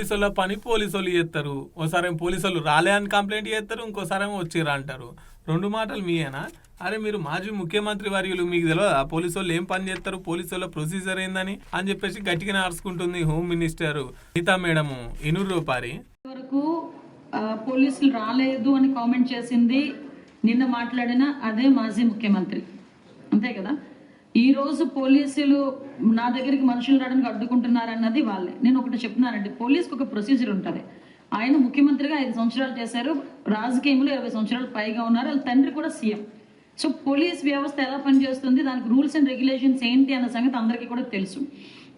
పోలీసుల పని పోలీసులు చేస్తారు. ఒకసారి పోలీసులు రాలే అని కంప్లైంట్ చేస్తారు ఇంకోసారి ఏమో వచ్చిరా అంటారు. రెండు మాటలు మీయేనా? అరే మీరు మాజీ ముఖ్యమంత్రి వర్యులు మీకు తెలియదా పోలీసు వాళ్ళు ఏం పని చేస్తారు? పోలీసు వాళ్ళ ప్రొసీజర్ ఏందని? అని చెప్పేసి గట్టిగా నడుచుకుంటుంది హోమ్ మినిస్టర్ గీతా మేడము. ఇనూరు రూపారి వరకు పోలీసులు రాలేదు అని కామెంట్ చేసింది. నిన్న మాట్లాడిన అదే మాజీ ముఖ్యమంత్రి. అంతే కదా? ఈరోజు పోలీసులు నా దగ్గరికి మనుషులు రావడానికి అడ్డుకుంటున్నారన్నది వాళ్ళే. నేను ఒకటి చెప్తున్నానండి పోలీస్కి ఒక ప్రొసీజర్ ఉంటుంది. ఆయన ముఖ్యమంత్రిగా ఐదు సంవత్సరాలు చేశారు రాజకీయంలో ఇరవై సంవత్సరాలు పైగా ఉన్నారు వాళ్ళ తండ్రి కూడా సీఎం. సో పోలీస్ వ్యవస్థ ఎలా పనిచేస్తుంది దానికి రూల్స్ అండ్ రెగ్యులేషన్స్ ఏంటి అన్న సంగతి అందరికీ కూడా తెలుసు.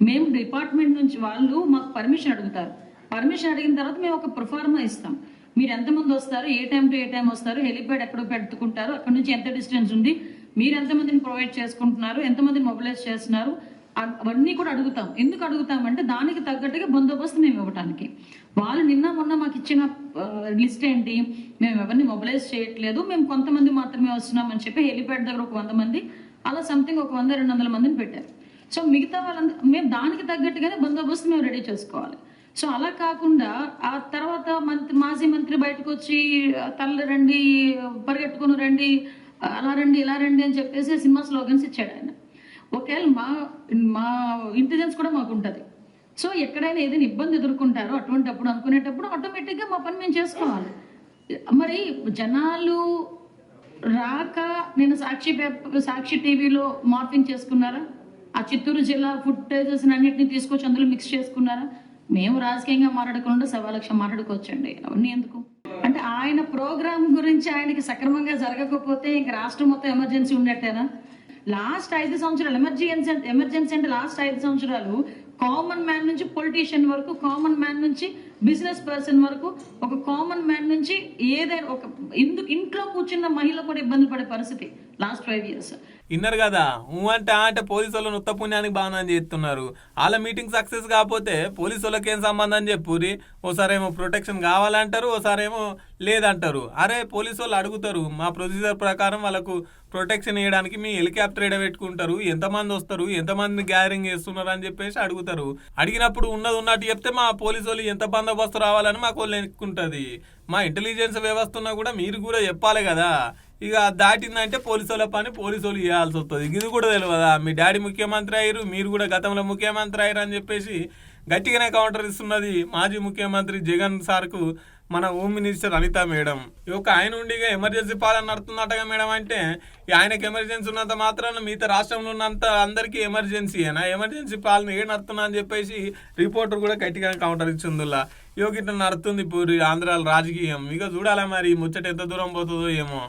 మేము డిపార్ట్మెంట్ నుంచి వాళ్ళు మాకు పర్మిషన్ అడుగుతారు. పర్మిషన్ అడిగిన తర్వాత మేము ఒక ప్రొఫార్మా ఇస్తాం. మీరు ఎంతమంది వస్తారు ఏ టైం టు ఏ టైం వస్తారు హెలిప్యాడ్ ఎక్కడ పెట్టుకుంటారు అక్కడ నుంచి ఎంత డిస్టెన్స్ ఉంది మీరు ఎంతమందిని ప్రొవైడ్ చేసుకుంటున్నారు ఎంతమందిని మొబిలైజ్ చేస్తున్నారు అవన్నీ కూడా అడుగుతాం. ఎందుకు అడుగుతామంటే దానికి తగ్గట్టుగా బందోబస్తు మేము ఇవ్వటానికి. వాళ్ళు నిన్న మొన్న మాకు ఇచ్చిన లిస్ట్ ఏంటి? మేము ఎవరిని మొబిలైజ్ చేయట్లేదు. మేము కొంతమంది మాత్రమే వస్తున్నామని చెప్పి హెలిప్యాడ్ దగ్గర ఒక వంద మంది అలా సంథింగ్ ఒక వంద రెండు వందల మందిని పెట్టారు. సో మిగతా వాళ్ళందరూ మేము దానికి తగ్గట్టుగానే బందోబస్తు మేము రెడీ చేసుకోవాలి. సో అలా కాకుండా ఆ తర్వాత మంత్రి మాజీ మంత్రి బయటకు వచ్చి తల్లి రండి పరిగెట్టుకుని రండి అలా రండి ఇలా రండి అని చెప్పేసి సినిమా స్లోగన్స్ ఇచ్చాడు ఆయన. ఒకవేళ మా మా ఇంటెలిజెన్స్ కూడా మాకు ఉంటుంది. సో ఎక్కడైనా ఏదైనా ఇబ్బంది ఎదుర్కొంటారో అటువంటి అప్పుడు అనుకునేటప్పుడు ఆటోమేటిక్గా మా పని మేము చేసుకోవాలి. మరి జనాలు రాక నేను సాక్షి పేపర్ సాక్షి టీవీలో మార్పింగ్ చేసుకున్నారా? ఆ చిత్తూరు జిల్లా ఫుటేజెస్ అన్నింటినీ తీసుకొచ్చి అందులో మిక్స్ చేసుకున్నారా? మేము రాజకీయంగా మాట్లాడకుండా సవా లక్ష మాట్లాడుకోవచ్చండి. అవన్నీ ఎందుకు? అంటే ఆయన ప్రోగ్రామ్ గురించి ఆయనకి సక్రమంగా జరగకపోతే ఇంక రాష్ట్రం మొత్తం ఎమర్జెన్సీ ఉన్నట్టేనా లాస్ట్ ఐదు సంవత్సరాలు ఎమర్జెన్సీ ఎమర్జెన్సీ అంటే లాస్ట్ ఐదు సంవత్సరాలు కామన్ మ్యాన్ నుంచి పొలిటీషియన్ వరకు కామన్ మ్యాన్ నుంచి బిజినెస్ పర్సన్ వరకు ఒక కామన్ మ్యాన్ నుంచి ఏదైనా ఒక ఇందుకు ఇంట్లో కూర్చున్న మహిళ కూడా ఇబ్బంది పడే పరిస్థితి లాస్ట్ ఫైవ్ ఇయర్స్ విన్నారు కదా? ఊ అంటే అంటే పోలీసు వాళ్ళని ఉత్త పుణ్యానికి బాగా చేస్తున్నారు. వాళ్ళ మీటింగ్ సక్సెస్ కాకపోతే పోలీసు వాళ్ళకి ఏం సంబంధం చెప్పురి ఓసారేమో ప్రొటెక్షన్ కావాలంటారు ఓసారేమో లేదంటారు. అరే పోలీసు వాళ్ళు అడుగుతారు మా ప్రొసీజర్ ప్రకారం వాళ్ళకు ప్రొటెక్షన్ ఇవ్వడానికి మీ హెలికాప్టర్ ఏడ పెట్టుకుంటారు ఎంతమంది వస్తారు ఎంతమంది గ్యాదరింగ్ చేస్తున్నారు అని చెప్పేసి అడుగుతారు. అడిగినప్పుడు ఉన్నది ఉన్నట్టు చెప్తే మా పోలీసు వాళ్ళు ఎంత బందోబస్తు రావాలని మాకు వాళ్ళు ఎక్కుంటుంది. మా ఇంటెలిజెన్స్ వ్యవస్థ ఉన్నా కూడా మీరు కూడా చెప్పాలి కదా. ఇక దాటిందంటే పోలీసు వాళ్ళ పని పోలీసు వాళ్ళు చేయాల్సి వస్తుంది. ఇది కూడా తెలియదా మీ డాడీ ముఖ్యమంత్రి అయ్యారు మీరు కూడా గతంలో ముఖ్యమంత్రి అయ్యారు అని చెప్పేసి గట్టిగానే కౌంటర్ ఇస్తున్నది మాజీ ముఖ్యమంత్రి జగన్ సార్కు మన హోమ్ మినిస్టర్ అనిత మేడం. ఒక యొక్క ఆయన ఉండి ఎమర్జెన్సీ పాలన నడుతుందటగా మేడం అంటే ఈ ఆయనకి ఎమర్జెన్సీ ఉన్నంత మాత్రాన మిగతా రాష్ట్రంలో ఉన్నంత అందరికీ ఎమర్జెన్సీ అయినా ఎమర్జెన్సీ పాలన ఏ నడుతున్నా అని చెప్పేసి రిపోర్టర్ కూడా గట్టిగా కౌంటర్ ఇచ్చిందిలా. ఇట్లా నడుతుంది పూరి ఆంధ్రాలో రాజకీయం. ఇక చూడాలా మరి ముచ్చట ఎంత దూరం పోతుందో ఏమో.